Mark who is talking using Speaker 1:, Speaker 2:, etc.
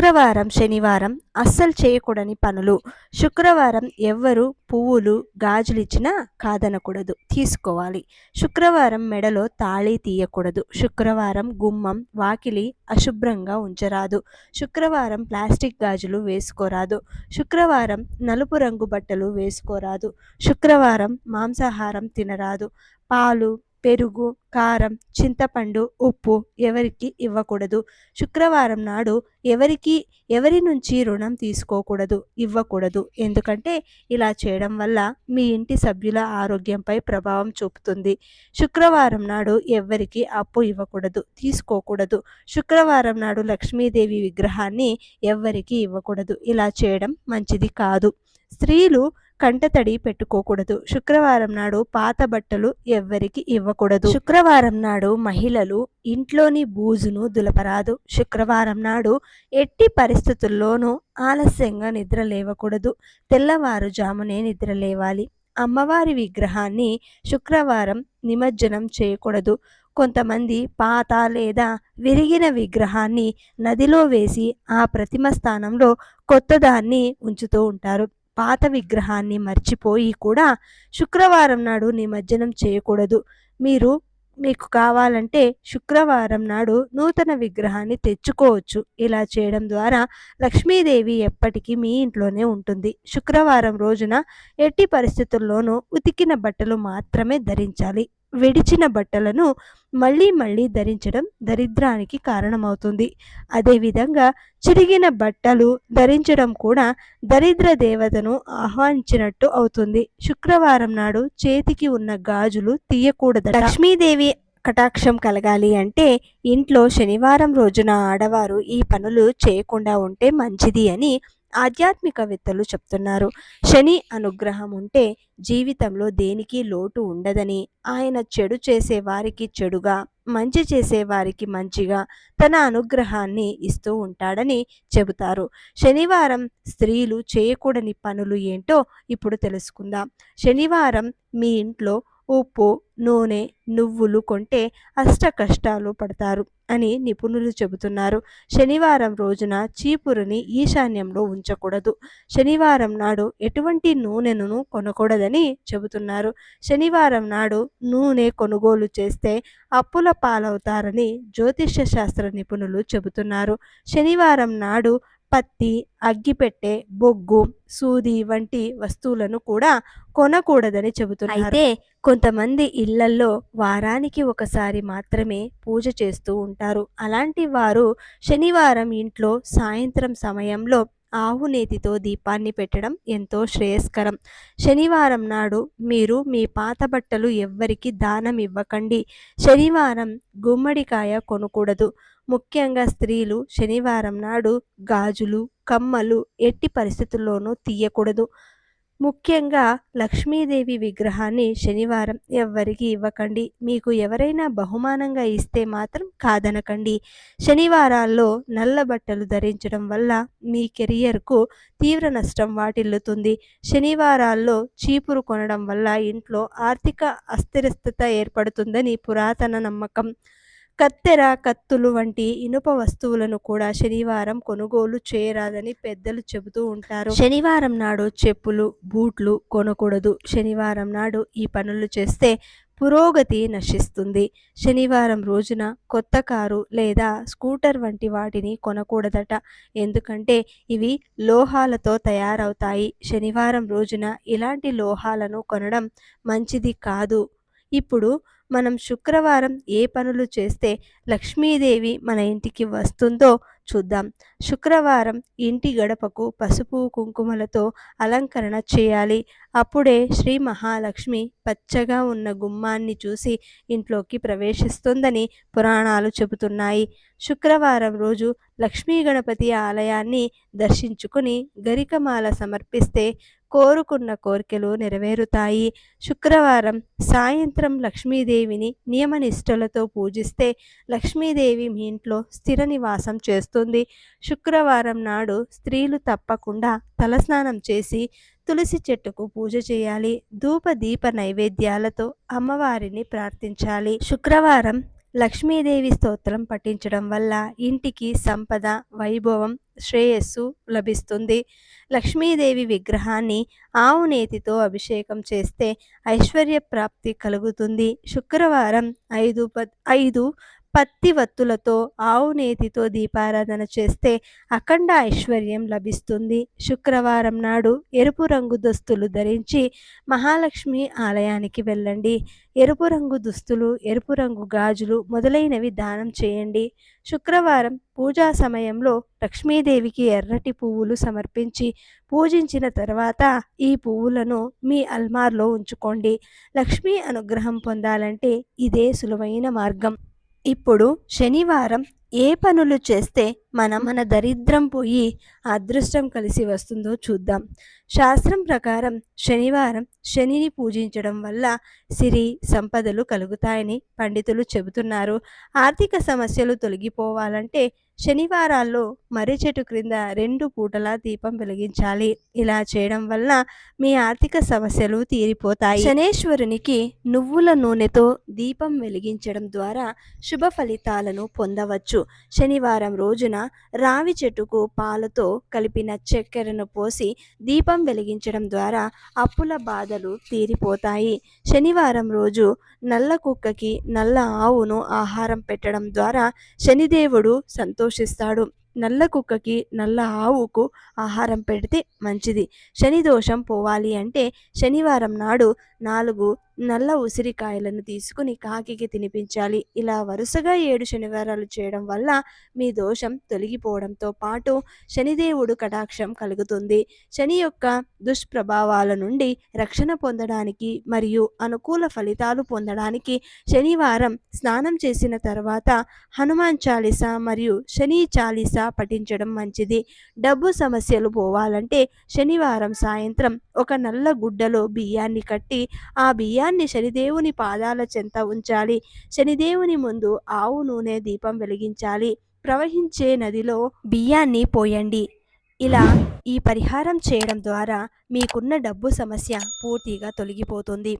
Speaker 1: శుక్రవారం శనివారం అస్సలు చేయకూడని పనులు. శుక్రవారం ఎవ్వరు పువ్వులు గాజులు ఇచ్చినా కాదనకూడదు. తీసుకోవాలి. శుక్రవారం మెడలో తాళి తీయకూడదు. శుక్రవారం గుమ్మం వాకిలి అశుభ్రంగా ఉంచరాదు. శుక్రవారం ప్లాస్టిక్ గాజులు వేసుకోరాదు. శుక్రవారం నలుపు రంగు బట్టలు వేసుకోరాదు. శుక్రవారం మాంసాహారం తినరాదు. పాలు పెరుగు కారం చింతపండు ఉప్పు ఎవరికి ఇవ్వకూడదు. శుక్రవారం నాడు ఎవరికి ఎవరి నుంచి రుణం తీసుకోకూడదు ఇవ్వకూడదు. ఎందుకంటే ఇలా చేయడం వల్ల మీ ఇంటి సభ్యుల ఆరోగ్యంపై ప్రభావం చూపుతుంది. శుక్రవారం నాడు ఎవ్వరికి అప్పు ఇవ్వకూడదు తీసుకోకూడదు. శుక్రవారం నాడు లక్ష్మీదేవి విగ్రహాన్ని ఎవ్వరికీ ఇవ్వకూడదు. ఇలా చేయడం మంచిది కాదు. స్త్రీలు కంటతడి పెట్టుకోకూడదు. శుక్రవారం నాడు పాత బట్టలు ఎవ్వరికి ఇవ్వకూడదు. శుక్రవారం నాడు మహిళలు ఇంట్లోని బూజును దులపరాదు. శుక్రవారం నాడు ఎట్టి పరిస్థితుల్లోనూ ఆలస్యంగా నిద్ర లేవకూడదు. తెల్లవారుజామునే నిద్ర లేవాలి. అమ్మవారి విగ్రహాన్ని శుక్రవారం నిమజ్జనం చేయకూడదు. కొంతమంది పాత లేదా విరిగిన విగ్రహాన్ని నదిలో వేసి ఆ ప్రతిమ స్థానంలో కొత్తదాన్ని ఉంచుతూ ఉంటారు. పాత విగ్రహాన్ని మర్చిపోయి కూడా శుక్రవారం నాడు నిమజ్జనం చేయకూడదు. మీరు మీకు కావాలంటే శుక్రవారం నాడు నూతన విగ్రహాన్ని తెచ్చుకోవచ్చు. ఇలా చేయడం ద్వారా లక్ష్మీదేవి ఎప్పటికీ మీ ఇంట్లోనే ఉంటుంది. శుక్రవారం రోజున ఎట్టి పరిస్థితుల్లోనూ ఉతికిన బట్టలు మాత్రమే ధరించాలి. విడిచిన బట్టలను మళ్ళీ మళ్ళీ ధరించడం దరిద్రానికి కారణమవుతుంది. అదేవిధంగా చిరిగిన బట్టలు ధరించడం కూడా దరిద్ర దేవతను ఆహ్వానించినట్టు అవుతుంది. శుక్రవారం నాడు చేతికి ఉన్న గాజులు తీయకూడదు లక్ష్మీదేవి కటాక్షం కలగాలి అంటే ఇంట్లో శనివారం రోజున ఆడవారు ఈ పనులు చేయకుండా ఉంటే మంచిది అని ఆధ్యాత్మికవేత్తలు చెప్తున్నారు. శని అనుగ్రహం ఉంటే జీవితంలో దేనికి లోటు ఉండదని. ఆయన చెడు చేసే వారికి చెడుగా మంచి చేసే వారికి మంచిగా తన అనుగ్రహాన్ని ఇస్తూ ఉంటాడని చెబుతారు. శనివారం స్త్రీలు చేయకూడని పనులు ఏంటో ఇప్పుడు తెలుసుకుందాం. శనివారం మీ ఇంట్లో ఉప్పు నూనె నువ్వులు కొంటే అష్ట కష్టాలు పడతారు. అని నిపుణులు చెబుతున్నారు. శనివారం రోజున చీపురుని ఈశాన్యంలో ఉంచకూడదు. శనివారం నాడు ఎటువంటి నూనెను కొనకూడదని చెబుతున్నారు. శనివారం నాడు నూనె కొనుగోలు చేస్తే అప్పుల పాలవుతారని జ్యోతిష్య శాస్త్ర నిపుణులు చెబుతున్నారు. శనివారం నాడు పత్తి అగ్గిపెట్టె బొగ్గు సూది వంటి వస్తువులను కూడా కొనకూడదని చెబుతున్నారు. అయితే కొంతమంది ఇళ్ళల్లో వారానికి ఒకసారి మాత్రమే పూజ చేస్తూ ఉంటారు. అలాంటి వారు శనివారం ఇంట్లో సాయంత్రం సమయంలో ఆవు నేతితో దీపాన్ని పెట్టడం ఎంతో శ్రేయస్కరం. శనివారం నాడు మీరు మీ పాత బట్టలు ఎవ్వరికి దానం ఇవ్వకండి. శనివారం గుమ్మడికాయ కొనకూడదు. ముఖ్యంగా స్త్రీలు శనివారం నాడు గాజులు కమ్మలు ఎట్టి పరిస్థితుల్లోనూ తీయకూడదు. ముఖ్యంగా లక్ష్మీదేవి విగ్రహాన్ని శనివారం ఎవ్వరికి ఇవ్వకండి. మీకు ఎవరైనా బహుమానంగా ఇస్తే మాత్రం కాదనకండి. శనివారాల్లో నల్ల బట్టలు ధరించడం వల్ల మీ కెరియర్కు తీవ్ర నష్టం వాటిల్లుతుంది. శనివారాల్లో చీపురు కొనడం వల్ల ఇంట్లో ఆర్థిక అస్థిరస్థత ఏర్పడుతుందని పురాతన నమ్మకం. కత్తెర కత్తులు వంటి ఇనుప వస్తువులను కూడా శనివారం కొనుగోలు చేయరాదని పెద్దలు చెబుతూ ఉంటారు. శనివారం నాడు చెప్పులు బూట్లు కొనకూడదు. శనివారం నాడు ఈ పనులు చేస్తే పురోగతి నశిస్తుంది. శనివారం రోజున కొత్త కారు లేదా స్కూటర్ వంటి వాటిని కొనకూడదట. ఎందుకంటే ఇవి లోహాలతో తయారవుతాయి. శనివారం రోజున ఇలాంటి లోహాలను కొనడం మంచిది కాదు. ఇప్పుడు మనం శుక్రవారం ఏ పనులు చేస్తే లక్ష్మీదేవి మన ఇంటికి వస్తుందో చూద్దాం. శుక్రవారం ఇంటి గడపకు పసుపు కుంకుమలతో అలంకరణ చేయాలి. అప్పుడే శ్రీ మహాలక్ష్మి పచ్చగా ఉన్న గుమ్మాన్ని చూసి ఇంట్లోకి ప్రవేశిస్తుందని పురాణాలు చెబుతున్నాయి. శుక్రవారం రోజు లక్ష్మీ గణపతి ఆలయాన్ని దర్శించుకుని గరికమాల సమర్పిస్తే కోరుకున్న కోరికలు నెరవేరుతాయి. శుక్రవారం సాయంత్రం లక్ష్మీదేవిని నియమనిష్టలతో పూజిస్తే లక్ష్మీదేవి మీ ఇంట్లో స్థిర నివాసం చేస్తుంది శుక్రవారం నాడు స్త్రీలు తప్పకుండా తలస్నానం చేసి తులసి చెట్టుకు పూజ చేయాలి. ధూప దీప నైవేద్యాలతో అమ్మవారిని ప్రార్థించాలి. శుక్రవారం లక్ష్మీదేవి స్తోత్రం పఠించడం వల్ల ఇంటికి సంపద వైభవం శ్రేయస్సు లభిస్తుంది. లక్ష్మీదేవి విగ్రహాన్ని ఆవు నేతితో అభిషేకం చేస్తే ఐశ్వర్య ప్రాప్తి కలుగుతుంది. శుక్రవారం ఐదు ప ఐదు పత్తి వత్తులతో ఆవు నేతితో దీపారాధన చేస్తే అఖండ ఐశ్వర్యం లభిస్తుంది. శుక్రవారం నాడు ఎరుపు రంగు దుస్తులు ధరించి మహాలక్ష్మి ఆలయానికి వెళ్ళండి. ఎరుపు రంగు దుస్తులు ఎరుపు రంగు గాజులు మొదలైనవి దానం చేయండి. శుక్రవారం పూజా సమయంలో లక్ష్మీదేవికి ఎర్రటి పువ్వులు సమర్పించి పూజించిన తర్వాత ఈ పువ్వులను మీ అల్మార్లో ఉంచుకోండి. లక్ష్మీ అనుగ్రహం పొందాలంటే ఇదే సులువైన మార్గం. ఇప్పుడు శనివారం ఏ పనులు చేస్తే మనం మన దరిద్రం పోయి అదృష్టం కలిసి వస్తుందో చూద్దాం. శాస్త్రం ప్రకారం శనివారం శనిని పూజించడం వల్ల సిరి సంపదలు కలుగుతాయని పండితులు చెబుతున్నారు. ఆర్థిక సమస్యలు తొలగిపోవాలంటే శనివారాల్లో మర్రి చెట్టు క్రింద రెండు పూటలా దీపం వెలిగించాలి. ఇలా చేయడం వల్ల మీ ఆర్థిక సమస్యలు తీరిపోతాయి. శనేశ్వరునికి నువ్వుల నూనెతో దీపం వెలిగించడం ద్వారా శుభ ఫలితాలను పొందవచ్చు. శనివారం రోజున రావి చెట్టుకు పాలతో కలిపిన చక్కెరను పోసి దీపం వెలిగించడం ద్వారా అప్పుల బాధలు తీరిపోతాయి. శనివారం రోజు నల్ల కుక్కకి నల్ల ఆవును ఆహారం పెట్టడం ద్వారా శనిదేవుడు సంతోషిస్తాడు. నల్ల కుక్కకి నల్ల ఆవుకు ఆహారం పెడితే మంచిది. శని దోషం పోవాలి అంటే శనివారం నాడు నాలుగు నల్ల ఉసిరికాయలను తీసుకుని కాకికి తినిపించాలి. ఇలా వరుసగా ఏడు శనివారాలు చేయడం వల్ల మీ దోషం తొలగిపోవడంతో పాటు శనిదేవుడు కటాక్షం కలుగుతుంది. శని యొక్క దుష్ప్రభావాల నుండి రక్షణ పొందడానికి మరియు అనుకూల ఫలితాలు పొందడానికి శనివారం స్నానం చేసిన తర్వాత హనుమాన్ చాలీస మరియు శని చాలీస పఠించడం మంచిది. డబ్బు సమస్యలు పోవాలంటే శనివారం సాయంత్రం ఒక నల్ల గుడ్డలో బియ్యాన్ని కట్టి ఆ బియ్యాన్ని శనిదేవుని పాదాల చెంత ఉంచాలి. శనిదేవుని ముందు ఆవు నూనె దీపం వెలిగించాలి. ప్రవహించే నదిలో బియ్యాన్ని పోయండి. ఇలా ఈ పరిహారం చేయడం ద్వారా మీకున్న డబ్బు సమస్య పూర్తిగా తొలగిపోతుంది.